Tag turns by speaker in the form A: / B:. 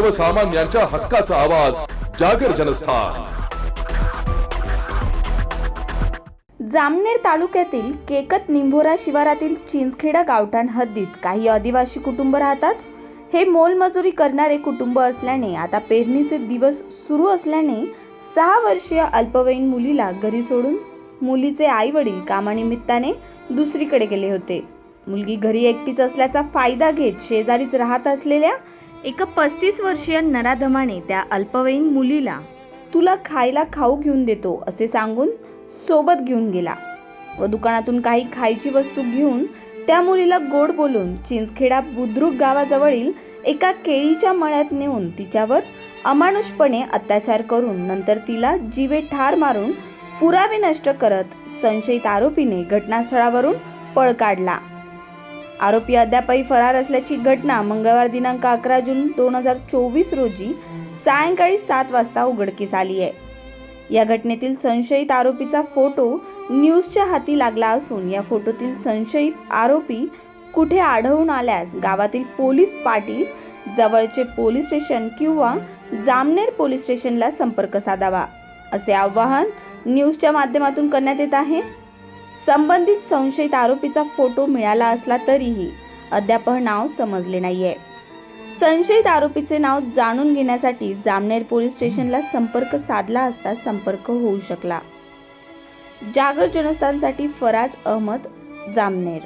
A: सर्वसामान्यांच्या हक्काचा आवाज जागर जनस्थान.
B: जामनेर तालुक्यातील केकत निंभोरा शिवारातील चिंचखेडा गावठाण हद्दीत काही आदिवासी कुटुंब राहतात. हे मोलमजुरी करणारे कुटुंब असल्याने आता पेरणीचे दिवस सुरू असल्याने सहा वर्षीय अल्पवयीन मुलीला घरी सोडून मुलीचे आई वडील कामानिमित्ताने दुसरीकडे गेले होते. मुलगी घरी एकटीच असल्याचा फायदा घेत शेजारीच राहत असलेल्या एका पस्तीस वर्षीय नराधमाने त्या अल्पवयीन मुलीला तुला खायला खाऊ घेऊन देतो असे सांगून सोबत घेऊन गेला. व दुकानातून काही खायची वस्तू घेऊन त्या मुलीला गोड बोलून चिंचखेडा बुद्रुक गावाजवळील एका केळीच्या मळ्यात नेऊन तिच्यावर अमानुषपणे अत्याचार करून नंतर तिला जीवे ठार मारून पुरावे नष्ट करत संशयित आरोपीने घटनास्थळावरून पळ काढला. आरोपी अद्यापही फरार असल्याची घटना मंगळवार दिनांक अकरा जून दोन हजार चोवीस रोजी सायंकाळी सात वाजता उघडकीस आली आहे. या घटनेतील संशयित आरोपीचा फोटो न्यूजच्या हाती लागला असून या फोटोतील संशयित आरोपी कुठे आढळून आल्यास गावातील पोलीस पाटील जवळचे पोलीस स्टेशन किंवा जामनेर पोलीस स्टेशनला संपर्क साधावा असे आवाहन न्यूजच्या माध्यमातून करण्यात येत आहे. संबंधित संशयित आरोपीचा फोटो मिळाला असला तरीही अद्याप नाव समजले नाहीये. संशयित आरोपीचे नाव जाणून घेण्यासाठी जामनेर पोलीस स्टेशनला संपर्क साधला असता संपर्क होऊ शकला. जागर जनस्थानसाठी फराज अहमद जामनेर.